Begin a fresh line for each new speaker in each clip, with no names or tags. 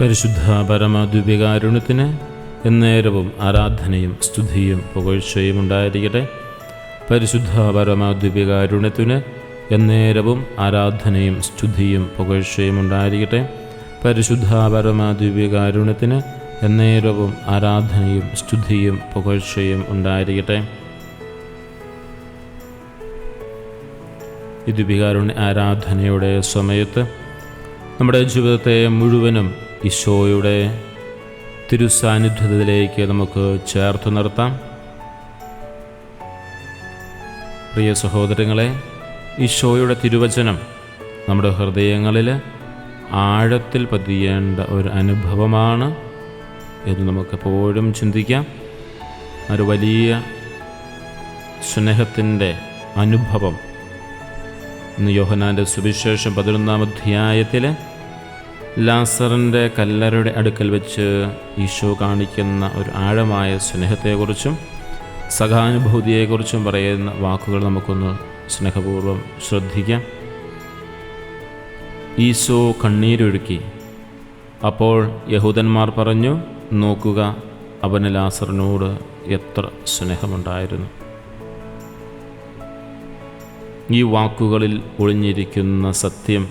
പരിശുദ്ധ പരമദ്വീപികാരുണ്യത്തിന് എന്നേരവും ആരാധനയും സ്തുതിയും പുകഴ്ചയും ഉണ്ടായിരിക്കട്ടെ. പരിശുദ്ധ പരമദ്വീപികാരുണ്യത്തിന് എന്നേരവും ആരാധനയും സ്തുതിയും പുകഴ്ചയും ഉണ്ടായിരിക്കട്ടെ. പരിശുദ്ധ പരമദ്വീപികാരുണ്യത്തിന് എന്നേരവും ആരാധനയും സ്തുതിയും പുകഴ്ചയും ഉണ്ടായിരിക്കട്ടെ. ഈ ആരാധനയുടെ സമയത്ത് നമ്മുടെ ജീവിതത്തെ മുഴുവനും ഈശോയുടെ തിരുസാന്നിധ്യത്തിലേക്ക് നമുക്ക് ചേർത്ത് നിർത്താം. പ്രിയ സഹോദരങ്ങളെ ഈശോയുടെ തിരുവചനം നമ്മുടെ ഹൃദയങ്ങളിൽ ആഴത്തിൽ പതിയേണ്ട ഒരു അനുഭവമാണ് എന്ന് നമുക്കെപ്പോഴും ചിന്തിക്കാം. ഒരു വലിയ സ്നേഹത്തിന്റെ അനുഭവം. ഇന്ന് യോഹനാന്റെ സുവിശേഷം പതിനൊന്നാം അധ്യായത്തിൽ ലാസറിന്റെ കല്ലറയുടെ അടുക്കൽ വെച്ച് ഈശോ കാണിക്കുന്ന ഒരു ആഴമായ സ്നേഹത്തെക്കുറിച്ചും സഹാനുഭൂതിയെക്കുറിച്ചും പറയുന്ന വാക്കുകൾ നമുക്കൊന്ന് സ്നേഹപൂർവം ശ്രദ്ധിക്കാം. ഈശോ കണ്ണീരൊഴുക്കി. അപ്പോൾ യഹൂദന്മാർ പറഞ്ഞു നോക്കുക അവന് ലാസറിനോട് എത്ര സ്നേഹമുണ്ടായിരുന്നു. ഈ വാക്കുകളിൽ ഒളിഞ്ഞിരിക്കുന്ന സത്യം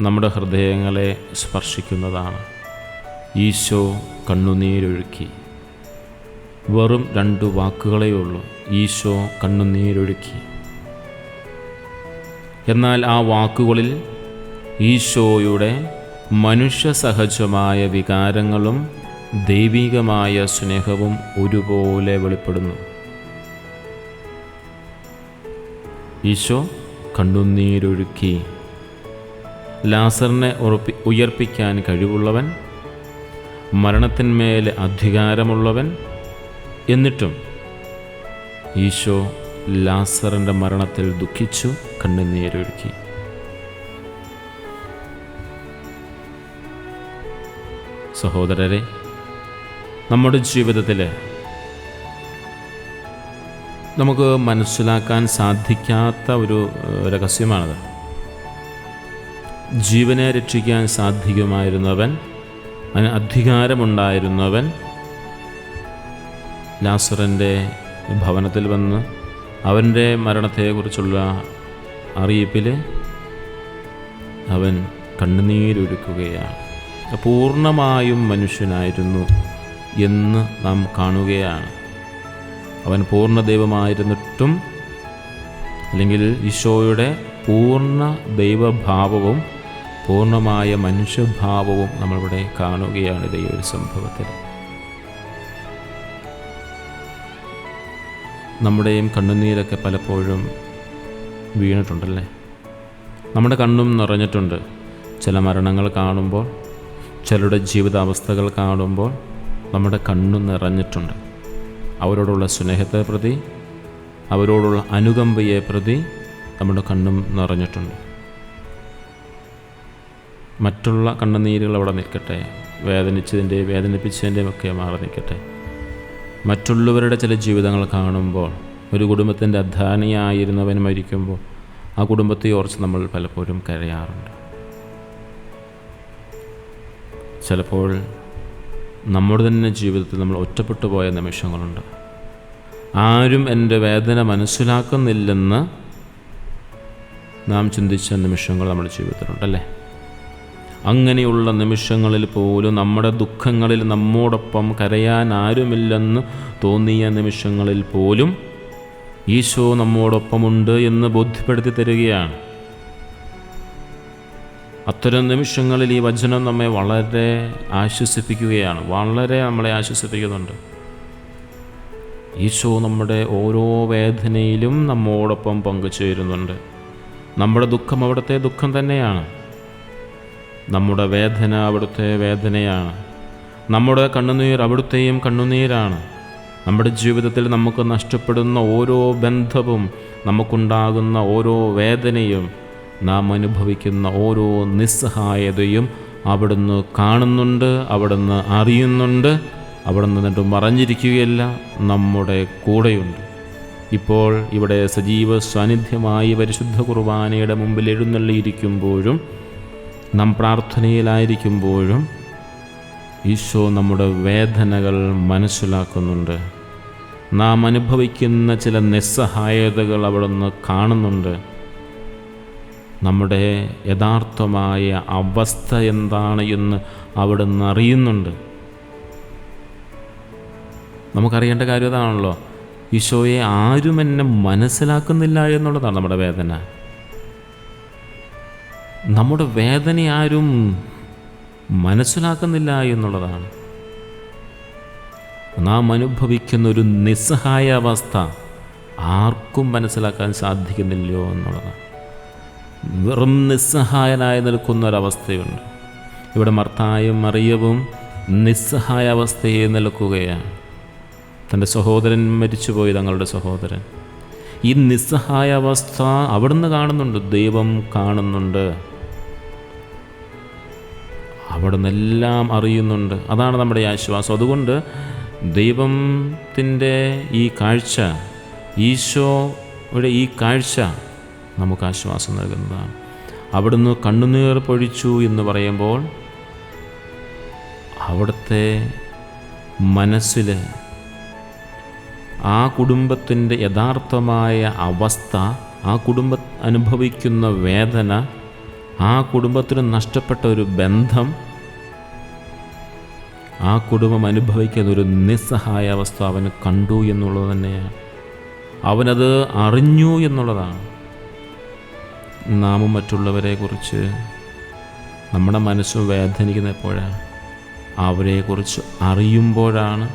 നമ്മുടെ ഹൃദയങ്ങളെ സ്പർശിക്കുന്നതാണ്. ഈശോ കണ്ണുനീരൊഴുക്കി. വെറും രണ്ട് വാക്കുകളേ ഉള്ളൂ ഈശോ കണ്ണുനീരൊഴുക്കി. എന്നാൽ ആ വാക്കുകളിൽ ഈശോയുടെ മനുഷ്യ സഹജമായ വികാരങ്ങളും ദൈവികമായ സ്നേഹവും ഒരുപോലെ വെളിപ്പെടുന്നു. ഈശോ കണ്ണുനീരൊഴുക്കി. ലാസറിനെ ഉറപ്പി ഉയർപ്പിക്കാൻ കഴിവുള്ളവൻ മരണത്തിന്മേൽ അധികാരമുള്ളവൻ എന്നിട്ടും ഈശോ ലാസറിന്റെ മരണത്തിൽ ദുഃഖിച്ചു കണ്ണുനീരൊഴുക്കി സഹോദരരെ നമ്മുടെ ജീവിതത്തിൽ നമുക്ക് മനസ്സിലാക്കാൻ സാധിക്കാത്ത ഒരു രഹസ്യമാണത്. ജീവനെ രക്ഷിക്കാൻ സാധിക്കുമായിരുന്നവൻ അതിന് അധികാരമുണ്ടായിരുന്നവൻ ലാസറിന്റെ ഭവനത്തിൽ വന്ന് അവന്റെ മരണത്തെക്കുറിച്ചുള്ള അറിയിപ്പിൽ അവൻ കണ്ണുനീരൊഴുക്കുകയാണ്. പൂർണമായും മനുഷ്യനായിരുന്നു എന്ന് നാം കാണുകയാണ്. അവൻ പൂർണ ദൈവമായിരുന്നിട്ടും അല്ലെങ്കിൽ ഈശോയുടെ പൂർണ ദൈവഭാവവും പൂർണമായ മനുഷ്യഭാവവും നമ്മളിവിടെ കാണുകയാണ് ഇതേ ഒരു സംഭവത്തിൽ. നമ്മുടെയും കണ്ണുനീരൊക്കെ പലപ്പോഴും വീണിട്ടുണ്ടല്ലേ? നമ്മുടെ കണ്ണും നിറഞ്ഞിട്ടുണ്ട്. ചില മരണങ്ങൾ കാണുമ്പോൾ ചിലരുടെ ജീവിതാവസ്ഥകൾ കാണുമ്പോൾ നമ്മുടെ കണ്ണും നിറഞ്ഞിട്ടുണ്ട്. അവരോടുള്ള സ്നേഹത്തെ പ്രതി അവരോടുള്ള അനുകമ്പയെ പ്രതി നമ്മുടെ കണ്ണും നിറഞ്ഞിട്ടുണ്ട്. മറ്റുള്ള കണ്ണുനീരുകൾ അവിടെ നിൽക്കട്ടെ. വേദനിച്ചതിന്റെയും വേദനിപ്പിച്ചതിന്റെയും ഒക്കെ മാറി നിൽക്കട്ടെ. മറ്റുള്ളവരുടെ ചില ജീവിതങ്ങൾ കാണുമ്പോൾ ഒരു കുടുംബത്തിന്റെ അധ്വാനിയായിരുന്നവൻ മരിക്കുമ്പോൾ ആ കുടുംബത്തെ ഓർച്ച് നമ്മൾ പലപ്പോഴും കരയാറുണ്ട്. ചിലപ്പോൾ നമ്മുടെ തന്നെ ജീവിതത്തിൽ നമ്മൾ ഒറ്റപ്പെട്ടു പോയ നിമിഷങ്ങളുണ്ട്. ആരും എന്റെ വേദന മനസ്സിലാക്കുന്നില്ലെന്ന് നാം ചിന്തിച്ച നിമിഷങ്ങൾ നമ്മുടെ ജീവിതത്തിലുണ്ടല്ലേ അങ്ങനെയുള്ള നിമിഷങ്ങളിൽ പോലും നമ്മുടെ ദുഃഖങ്ങളിൽ നമ്മോടൊപ്പം കരയാൻ ആരുമില്ലെന്ന് തോന്നിയ നിമിഷങ്ങളിൽ പോലും ഈശോ നമ്മോടൊപ്പമുണ്ട് എന്ന് ബോധ്യപ്പെടുത്തി തരികയാണ്. അത്തരം നിമിഷങ്ങളിൽ ഈ വചനം നമ്മെ വളരെ ആശ്വസിപ്പിക്കുകയാണ് വളരെ നമ്മളെ ആശ്വസിപ്പിക്കുന്നുണ്ട്. ഈശോ നമ്മുടെ ഓരോ വേദനയിലും നമ്മോടൊപ്പം പങ്കുചേരുന്നുണ്ട്. നമ്മുടെ ദുഃഖം അവിടുത്തെ ദുഃഖം തന്നെയാണ്. നമ്മുടെ വേദന അവിടുത്തെ വേദനയാണ്. നമ്മുടെ കണ്ണുനീർ അവിടുത്തെയും കണ്ണുനീരാണ്. നമ്മുടെ ജീവിതത്തിൽ നമുക്ക് നഷ്ടപ്പെടുന്ന ഓരോ ബന്ധവും നമുക്കുണ്ടാകുന്ന ഓരോ വേദനയും നാം അനുഭവിക്കുന്ന ഓരോ നിസ്സഹായതയും അവിടുന്ന് കാണുന്നുണ്ട് അവിടുന്ന് അറിയുന്നുണ്ട് അവിടുന്ന് എന്നിട്ട് മറഞ്ഞിരിക്കുകയല്ല നമ്മുടെ കൂടെയുണ്ട്. ഇപ്പോൾ ഇവിടെ സജീവ സാന്നിധ്യമായി പരിശുദ്ധ കുർബാനയുടെ മുമ്പിൽ എഴുന്നള്ളിയിരിക്കുമ്പോഴും നാം പ്രാർത്ഥനയിലായിരിക്കുമ്പോഴും ഈശോ നമ്മുടെ വേദനകൾ മനസ്സിലാക്കുന്നുണ്ട്. നാം അനുഭവിക്കുന്ന ചില നിസ്സഹായതകൾ അവിടുന്ന് കാണുന്നുണ്ട്. നമ്മുടെ യഥാർത്ഥമായ അവസ്ഥ എന്താണ് എന്ന് അവിടുന്ന് അറിയുന്നുണ്ട്. നമുക്കറിയേണ്ട കാര്യം അതാണല്ലോ ഈശോയെ ആരും എന്നെ മനസ്സിലാക്കുന്നില്ല എന്നുള്ളതാണ് നമ്മുടെ വേദന. നമ്മുടെ വേദന ആരും മനസ്സിലാക്കുന്നില്ല എന്നുള്ളതാണ്. നാം അനുഭവിക്കുന്ന ഒരു നിസ്സഹായ അവസ്ഥ ആർക്കും മനസ്സിലാക്കാൻ സാധിക്കുന്നില്ലയോ എന്നുള്ളതാണ്. വെറും നിസ്സഹായനായി നിൽക്കുന്ന ഒരവസ്ഥയുണ്ട്. ഇവിടെ മർത്തായും മറിയവും നിസ്സഹായ അവസ്ഥയെ നിൽക്കുകയാണ്. തന്റെ സഹോദരൻ മരിച്ചുപോയി തങ്ങളുടെ സഹോദരൻ. ഈ നിസ്സഹായ അവസ്ഥ അവിടുന്ന് കാണുന്നുണ്ട് ദൈവം കാണുന്നുണ്ട്. അവിടുന്ന് എല്ലാം അറിയുന്നുണ്ട്. അതാണ് നമ്മുടെ ആശ്വാസം. അതുകൊണ്ട് ദൈവത്തിന്റെ ഈ കാഴ്ച ഈശോയുടെ ഈ കാഴ്ച നമുക്ക് ആശ്വാസം നൽകുന്നതാണ്. അവിടുന്ന് കണ്ണുനീർ പൊഴിച്ചു എന്ന് പറയുമ്പോൾ അവിടുത്തെ മനസ്സിൽ ആ കുടുംബത്തിന്റെ യഥാർത്ഥമായ അവസ്ഥ ആ കുടുംബ അനുഭവിക്കുന്ന വേദന ആ കുടുംബത്തിന് നഷ്ടപ്പെട്ട ഒരു ബന്ധം ആ കുടുംബം അനുഭവിക്കുന്ന ഒരു നിസ്സഹായ അവസ്ഥ അവന് കണ്ടു എന്നുള്ളത് തന്നെയാണ്. അവനത് അറിഞ്ഞു എന്നുള്ളതാണ്. നാമും മറ്റുള്ളവരെക്കുറിച്ച് നമ്മുടെ മനസ്സ് വേദനിക്കുന്ന എപ്പോഴാണ്? അവരെക്കുറിച്ച് അറിയുമ്പോഴാണ്.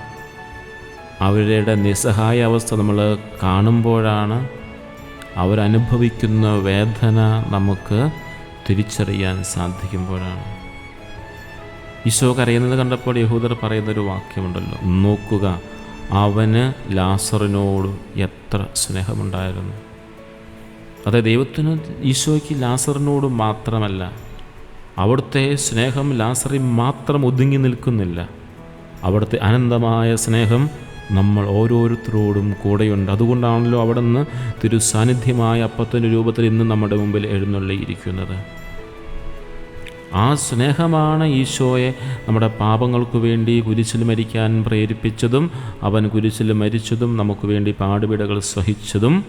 അവരുടെ നിസ്സഹായ അവസ്ഥ നമ്മൾ കാണുമ്പോഴാണ്. അവരനുഭവിക്കുന്ന വേദന നമുക്ക് തിരിച്ചറിയാൻ സാധിക്കുമ്പോഴാണ്. ഈശോ കരയുന്നത് കണ്ടപ്പോൾ യഹൂദർ പറയുന്നൊരു വാക്യമുണ്ടല്ലോ നോക്കുക അവന് ലാസറിനോട് എത്ര സ്നേഹമുണ്ടായിരുന്നു. അതെ ദൈവത്തിന് ഈശോയ്ക്ക് ലാസറിനോട് മാത്രമല്ല അവിടുത്തെ സ്നേഹം ലാസറിൽ മാത്രം ഒതുങ്ങി നിൽക്കുന്നില്ല. അവിടുത്തെ അനന്തമായ സ്നേഹം നമ്മൾ ഓരോരുത്തരോടും കൂടെയുണ്ട്. അതുകൊണ്ടാണല്ലോ അവിടെ നിന്ന് തിരു സാന്നിധ്യമായ അപ്പത്തിന്റെ രൂപത്തിൽ ഇന്ന് നമ്മുടെ മുമ്പിൽ എഴുന്നള്ളിയിരിക്കുന്നത്. ആ സ്നേഹമാണ് ഈശോയെ നമ്മുടെ പാപങ്ങൾക്ക് വേണ്ടി കുരിശിൽ മരിക്കാൻ പ്രേരിപ്പിച്ചതും അവൻ കുരിശിൽ മരിച്ചതും നമുക്ക് വേണ്ടി പാടുപിടകൾ സഹിച്ചതും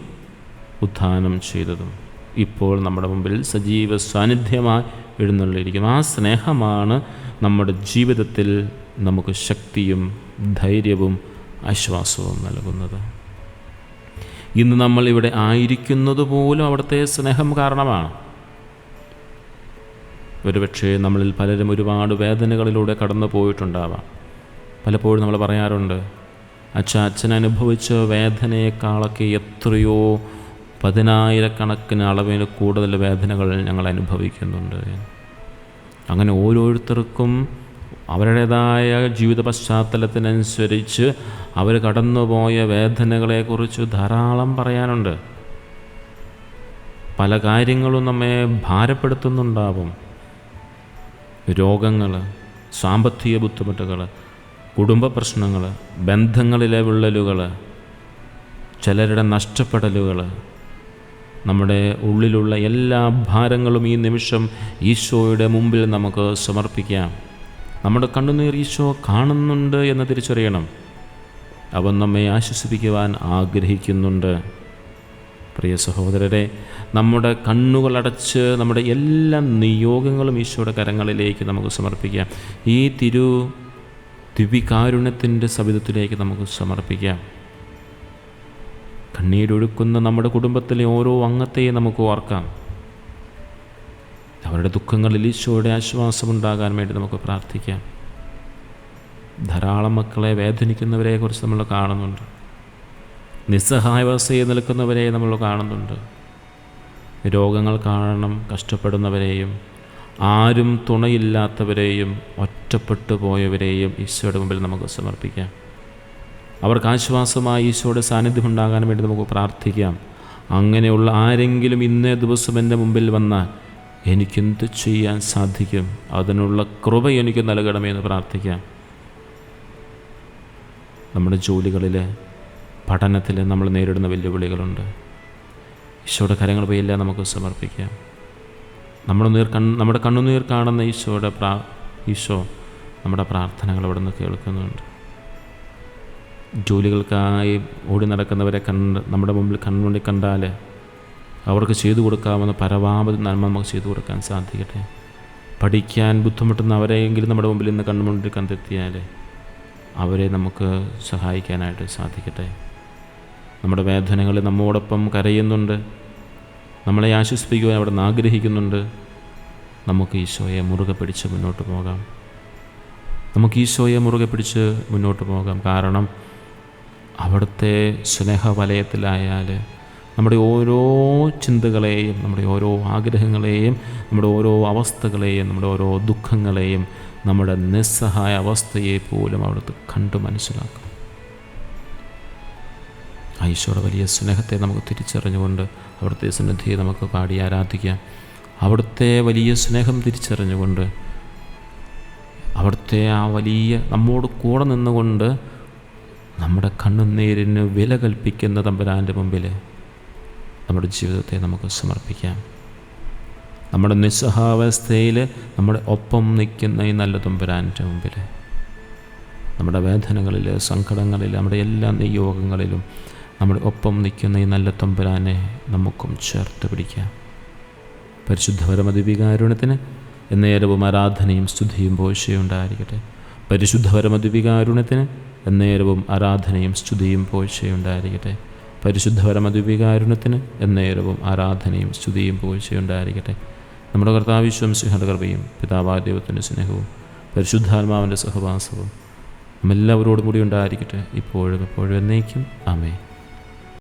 ഉത്ഥാനം ചെയ്തതും. ഇപ്പോൾ നമ്മുടെ മുമ്പിൽ സജീവ സാന്നിധ്യമായി എഴുന്നള്ളിയിരിക്കുന്നു. ആ സ്നേഹമാണ് നമ്മുടെ ജീവിതത്തിൽ നമുക്ക് ശക്തിയും ധൈര്യവും ആശ്വാസവും നൽകുന്നത്. ഇന്ന് നമ്മൾ ഇവിടെ ആയിരിക്കുന്നത് പോലും അവിടുത്തെ സ്നേഹം കാരണമാണ്. ഒരുപക്ഷേ നമ്മളിൽ പലരും ഒരുപാട് വേദനകളിലൂടെ കടന്നു പോയിട്ടുണ്ടാവാം. പലപ്പോഴും നമ്മൾ പറയാറുണ്ട് അച്ഛ അച്ഛൻ അനുഭവിച്ച വേദനയെക്കാളൊക്കെ എത്രയോ പതിനായിരക്കണക്കിന് അളവിന് കൂടുതൽ വേദനകൾ ഞങ്ങൾ അനുഭവിക്കുന്നുണ്ട്. അങ്ങനെ ഓരോരുത്തർക്കും അവരുടേതായ ജീവിത പശ്ചാത്തലത്തിനനുസരിച്ച് അവർ കടന്നുപോയ വേദനകളെക്കുറിച്ച് ധാരാളം പറയാനുണ്ട്. പല കാര്യങ്ങളും നമ്മെ ഭാരപ്പെടുത്തുന്നുണ്ടാവും. രോഗങ്ങൾ സാമ്പത്തിക ബുദ്ധിമുട്ടുകൾ കുടുംബ പ്രശ്നങ്ങൾ ബന്ധങ്ങളിലെ വിള്ളലുകൾ ചിലരുടെ നഷ്ടപ്പെടലുകൾ നമ്മുടെ ഉള്ളിലുള്ള എല്ലാ ഭാരങ്ങളും ഈ നിമിഷം ഈശോയുടെ മുമ്പിൽ നമുക്ക് സമർപ്പിക്കാം. നമ്മുടെ കണ്ണുനീർ ഈശോ കാണുന്നുണ്ട് എന്ന് തിരിച്ചറിയണം. അവൻ നമ്മെ ആശ്വസിപ്പിക്കുവാൻ ആഗ്രഹിക്കുന്നുണ്ട്. പ്രിയ സഹോദരരെ നമ്മുടെ കണ്ണുകളടച്ച് നമ്മുടെ എല്ലാ നിയോഗങ്ങളും ഈശോയുടെ കരങ്ങളിലേക്ക് നമുക്ക് സമർപ്പിക്കാം. ഈ തിരു ദിവ്യകാരുണ്യത്തിന്റെ സവിധത്തിലേക്ക് നമുക്ക് സമർപ്പിക്കാം. കണ്ണീരൊഴുക്കുന്ന നമ്മുടെ കുടുംബത്തിലെ ഓരോ അംഗത്തെയും നമുക്ക് ഓർക്കാം. അവരുടെ ദുഃഖങ്ങളിൽ ഈശോയുടെ ആശ്വാസമുണ്ടാകാൻ വേണ്ടി നമുക്ക് പ്രാർത്ഥിക്കാം. ധാരാളം മക്കളെ വേദനിക്കുന്നവരെക്കുറിച്ച് നമ്മൾ കാണുന്നുണ്ട്. നിസ്സഹായാവസ്ഥയിൽ നിൽക്കുന്നവരെ നമ്മൾ കാണുന്നുണ്ട്. രോഗങ്ങൾ കാരണം കഷ്ടപ്പെടുന്നവരെയും ആരും തുണയില്ലാത്തവരെയും ഒറ്റപ്പെട്ടു പോയവരെയും ഈശോയുടെ മുമ്പിൽ നമുക്ക് സമർപ്പിക്കാം. അവർക്ക് ആശ്വാസമായി ഈശോയുടെ സാന്നിധ്യം ഉണ്ടാകാൻ വേണ്ടി നമുക്ക് പ്രാർത്ഥിക്കാം. അങ്ങനെയുള്ള ആരെങ്കിലും ഇന്നേ ദിവസം എന്റെ മുമ്പിൽ വന്നാൽ എനിക്കെന്ത് ചെയ്യാൻ സാധിക്കും? അതിനുള്ള കൃപ എനിക്ക് നൽകണമെന്ന് പ്രാർത്ഥിക്കാം. നമ്മുടെ ജോലികളിൽ പഠനത്തിൽ നമ്മൾ നേരിടുന്ന വെല്ലുവിളികളുണ്ട്. ഈശോയുടെ കരങ്ങൾ പോയില്ല നമുക്ക് സമർപ്പിക്കാം. നമ്മൾ നീർ കൺ നമ്മുടെ കണ്ണുനീർ കാണുന്ന ഈശോയുടെ പ്രാ ഈശോ നമ്മുടെ പ്രാർത്ഥനകൾ അവിടെ നിന്ന് കേൾക്കുന്നുണ്ട്. ജോലികൾക്കായി ഓടി നടക്കുന്നവരെ കണ്ട് നമ്മുടെ മുമ്പിൽ കണ്ണുണ്ടി കണ്ടാൽ അവർക്ക് ചെയ്തു കൊടുക്കാവുന്ന പരമാവധി നന്മ നമുക്ക് ചെയ്തു കൊടുക്കാൻ സാധിക്കട്ടെ. പഠിക്കാൻ ബുദ്ധിമുട്ടുന്ന അവരെയെങ്കിലും നമ്മുടെ മുമ്പിൽ ഇന്ന് കണ്ണുമുണ്ടി കണ്ടെത്തിയാൽ അവരെ നമുക്ക് സഹായിക്കാനായിട്ട് സാധിക്കട്ടെ. നമ്മുടെ വേദനകളിൽ നമ്മോടൊപ്പം കരയുന്നുണ്ട്. നമ്മളെ ആശ്വസിപ്പിക്കുവാൻ അവിടെ നിന്ന് ആഗ്രഹിക്കുന്നുണ്ട്. നമുക്ക് ഈശോയെ മുറുകെ പിടിച്ച് മുന്നോട്ട് പോകാം. നമുക്ക് ഈശോയെ മുറുകെ പിടിച്ച് മുന്നോട്ട് പോകാം. കാരണം അവിടുത്തെ സ്നേഹവലയത്തിലായാൽ നമ്മുടെ ഓരോ ചിന്തകളെയും നമ്മുടെ ഓരോ ആഗ്രഹങ്ങളെയും നമ്മുടെ ഓരോ അവസ്ഥകളെയും നമ്മുടെ ഓരോ ദുഃഖങ്ങളെയും നമ്മുടെ നിസ്സഹായ അവസ്ഥയെ പോലും അവിടുത്തെ കണ്ടു മനസ്സിലാക്കും. ഈശോയുടെ വലിയ സ്നേഹത്തെ നമുക്ക് തിരിച്ചറിഞ്ഞുകൊണ്ട് അവിടുത്തെ സന്നിധിയെ നമുക്ക് പാടി ആരാധിക്കാം. അവിടുത്തെ വലിയ സ്നേഹം തിരിച്ചറിഞ്ഞുകൊണ്ട് അവിടുത്തെ ആ വലിയ നമ്മോട് കൂടെ നിന്നുകൊണ്ട് നമ്മുടെ കണ്ണുനീരിന് വില കൽപ്പിക്കുന്ന തമ്പുരാന്റെ മുമ്പിൽ നമ്മുടെ ജീവിതത്തെ നമുക്ക് സമർപ്പിക്കാം. നമ്മുടെ നിസ്സഹാവസ്ഥയിൽ നമ്മുടെ ഒപ്പം നിൽക്കുന്ന ഈ നല്ല തമ്പുരാന്റെ മുമ്പിൽ നമ്മുടെ വേദനകളിൽ സങ്കടങ്ങളിൽ നമ്മുടെ എല്ലാ നിയോഗങ്ങളിലും നമ്മുടെ ഒപ്പം നിൽക്കുന്ന ഈ നല്ല തമ്പുരാനെ നമുക്കും ചേർത്ത് പിടിക്കാം. പരിശുദ്ധപരമദിവികാരുണ്യത്തിന് എന്നേരവും ആരാധനയും സ്തുതിയും പോഷയും ഉണ്ടായിരിക്കട്ടെ. പരിശുദ്ധപരമദിവികാരുണ്യത്തിന് എന്നേരവും ആരാധനയും സ്തുതിയും പോഷയും ഉണ്ടായിരിക്കട്ടെ. പരിശുദ്ധപരമദിവികാരുണ്യത്തിന് എന്നേരവും ആരാധനയും സ്തുതിയും പോഷയും ഉണ്ടായിരിക്കട്ടെ. നമ്മുടെ കർത്താവിശ്വം സിംഹയുടെ കൃപയും സ്നേഹവും പരിശുദ്ധാത്മാവിന്റെ സഹവാസവും നമ്മെല്ലാവരോടും കൂടി ഉണ്ടായിരിക്കട്ടെ. ഇപ്പോഴും എപ്പോഴും എന്നേക്കും. ആമേ